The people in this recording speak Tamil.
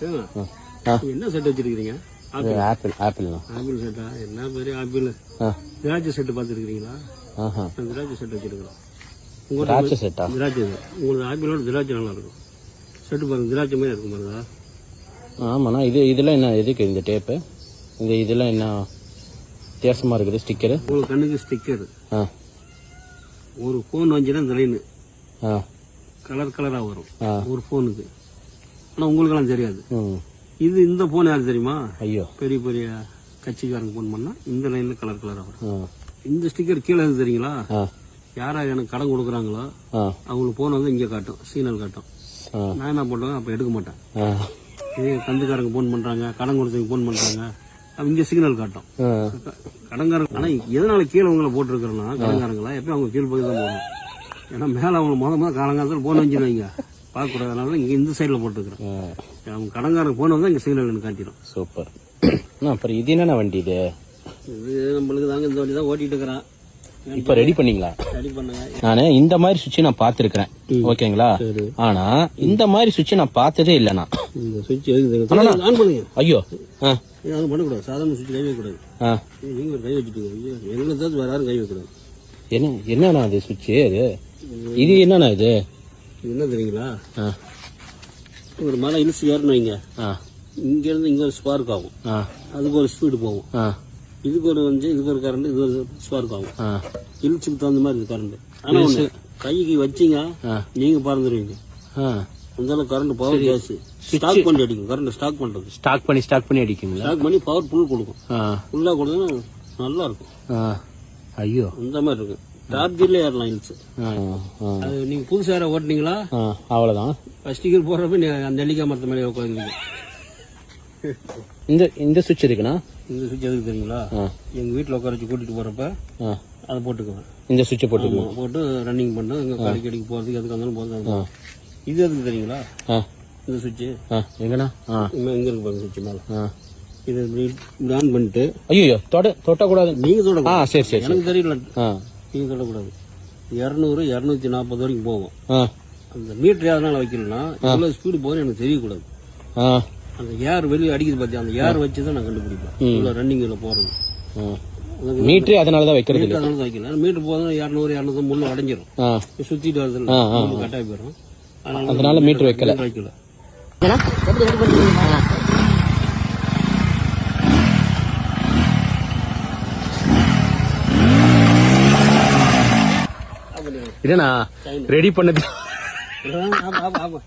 என்ன செட் வச்சிருக்கீங்க ஆப்பிள். ஆப்பிள்ண்ணா ஆப்பிள் செட்டா என்ன பெரிய ஆப்பிள்? திராட்சை செட்டு பார்த்துருக்கீங்களா திராட்சை செட் வச்சிருக்கிறோம். திராட்சை செட்டா திராட்சை. உங்களுக்கு ஆப்பிளோட திராட்சை நல்லா இருக்கும் செட்டு பாருங்க திராட்சை மாதிரி இருக்கும் பாருங்க. ஆமாண்ணா இது இதெல்லாம் என்ன எதுக்கு இந்த டேப்பு இந்த இதெல்லாம் என்ன வித்தியாசமா இருக்குது ஸ்டிக்கரு உங்களுக்கு கண்ணுக்கு ஸ்டிக்கர் ஆ. ஒரு ஃபோன் வாங்கினா இந்த லைனு ஆ. கலர் கலராக வரும். ஒரு ஃபோனுக்கு ஆனால் உங்களுக்கெல்லாம் தெரியாது. இது இந்த ஃபோன் யார் தெரியுமா? ஐயோ. பெரிய பெரிய கட்சிக்காரங்க ஃபோன் பண்ணா இந்த லைனில் கலர் கலராக வரும். ஆ இந்த ஸ்டிக்கர் கீழே தெரியுங்களா? யாரா எனக்கு கடன் கொடுக்குறாங்களோ அவங்களுக்கு ஃபோன் வந்து இங்கே காட்டும் சிக்னல் காட்டும். நான் என்ன பண்ணுவேன்? அப்போ எடுக்க மாட்டேன். இதே கந்துக்காரங்க ஃபோன் பண்ணுறாங்க கடன் கொடுத்தவங்க ஃபோன் பண்ணுறாங்க அப்ப இங்கே சிக்னல் காட்டும். ஆ. க- கடன்காரங்க ஆனால் எதனால கீழே உங்களை போட்டிருக்கிறேன்னா கடன்காரங்களா எப்பயும் அவங்க கீழ் பகுதி தான் போகணும். ஏன்னா மேலே அவங்க முத முத காலங்காலத்தில் போன் வச்சுருவாங்க. பார்க்கக்கூடாதனால இங்கே இந்த சைடில் போட்டுருக்குறேன் ஆ. அவங்க கடன்காரங்க போன் வந்தால் இங்கே சிக்னல் காட்டிடும் சூப்பர் அப்புறம் இது என்னண்ணா வண்டி இது? இது நம்மளுக்கு தாங்க இந்த வண்டி தான் ஓட்டிட்டு இருக்கிறேன். இப்போ ரெடி பண்ணீங்களா? ரெடி பண்ணுங்க. நானு இந்த மாதிரி சுவிட்ச் நான் பார்த்துருக்கிறேன். ஓகேங்களா? சரி. ஆனா இந்த மாதிரி சுவிட்ச் நான் பார்த்ததே இல்லைண்ணா இந்த சுவிட்ச் ஆன் பண்ணுங்க. ஐயோ. பண்ணக்கூடாது. சாதாரண சுவிட்ச் கை வைக்கக்கூடாது. ஒரு கை வச்சுட்டீங்க. ஐயோ, எங்களை தவிர்த்து வேறு யாரும் கை வைக்கக்கூடாது. என்ன என்னண்ணா அது சுவிட்ச் இது இது என்னண்ணா இது? என்ன தெரியுங்களா? ஒரு மலை இழுச்சு ஏறணும் வைங்க. இங்கேருந்து இங்கே ஒரு ஸ்பார்க் ஆகும். அதுக்கு ஒரு ஸ்பீடு போகும். இதுக்கு ஒரு வந்து இதுக்கு ஒரு கரண்ட் இது ஒரு ஸ்பார்க் ஆகும். இழுச்சுக்கு தகுந்த மாதிரி இருக்கு கரண்ட். ஆனால் ஒன்று கைக்கு வச்சிங்க. நீங்கள் பறந்துடுவீங்க அளவுக்கு கரண்ட் பவர் ஜாஸ்தி. ஸ்டாக் பண்ணி அடிக்கும். கரண்ட் ஸ்டாக் பண்ணுறது ஸ்டாக் பண்ணி ஸ்டாக் பண்ணி அடிக்குங்களா? ஸ்டாக் பண்ணி பவர் ஃபுல் கொடுக்கும். ஃபுல்லாக கொடுத்தா நல்லா இருக்கும். ஐயோ. அந்த மாதிரி இருக்கும் டார்ஜில் ஏறலாம் இழுச்சு ஆ ஆ. அது நீங்கள் புதுசாக யாரை ஓட்டுனீங்களா? ஆ அவ்வளோதான் ஃபஸ்ட் கீர் போடுறப்ப அந்த நெல்லிக்காய் மரத்து மேலே உட்காந்துருக்கீங்க இந்த இந்த சுவிட்ச் இருக்குண்ணா? இந்த சுவிட்ச் எதுக்கு தெரியுங்களா? ஆ. எங்கள் வீட்டில் உட்கார வச்சு கூட்டிகிட்டு போகிறப்ப ஆ. அதை போட்டுக்குவேன். இந்த சுவிட்சை போட்டுக்கணும் ஆமா, போட்டு ரன்னிங் பண்ணு. இங்கே கடைக்கு கடைக்கு போகிறதுக்கு எதுக்கு வந்தாலும் போகிறது இது எதுக்கு தெரியுங்களா? இந்த சுவிட்சு எங்கண்ணா? இங்கே இருக்கு பாருங்க சுவிட்ச் மேலே. இது ஆன் பண்ணிட்டு. ஐயோ தொட தொட்டக்கூடாது. நீங்கள் ஆ தொடக்கூடாது சரி சரி சரி. எனக்கு தெரியல. ஆ. நீங்கள் தொடக்கூடாது. இரநூறு இரநூத்தி நாற்பது வரைக்கும் போகும். ஆ. அந்த மீட்டர் எதனால வைக்கலன்னா இவ்வளோ ஸ்பீடு போகுது எனக்கு தெரியக்கூடாது. ஆ. அந்த ஏர் வெளியே அடிக்குது பார்த்தியா அந்த ஏர் வச்சு தான் நான் கண்டுபிடிப்பேன். இவ்வளோ ரன்னிங்கில் போகிறது ஆ. மீட்ரு அதனால தான் வைக்கிறது மீட்டர் அதனால தான் வைக்கல. மீட்டர் போதும் இரநூறு இரநூத்தி முள்ள உடஞ்சிரும் ஆ. சுற்றிட்டு வருது கட்டாகி போயிடும் அதனால மீட்டர் வைக்கல. மீட்டர் வைக்கல இதேண்ணா ரெடி பண்ணது? ஆமா ஆமா ஆமா.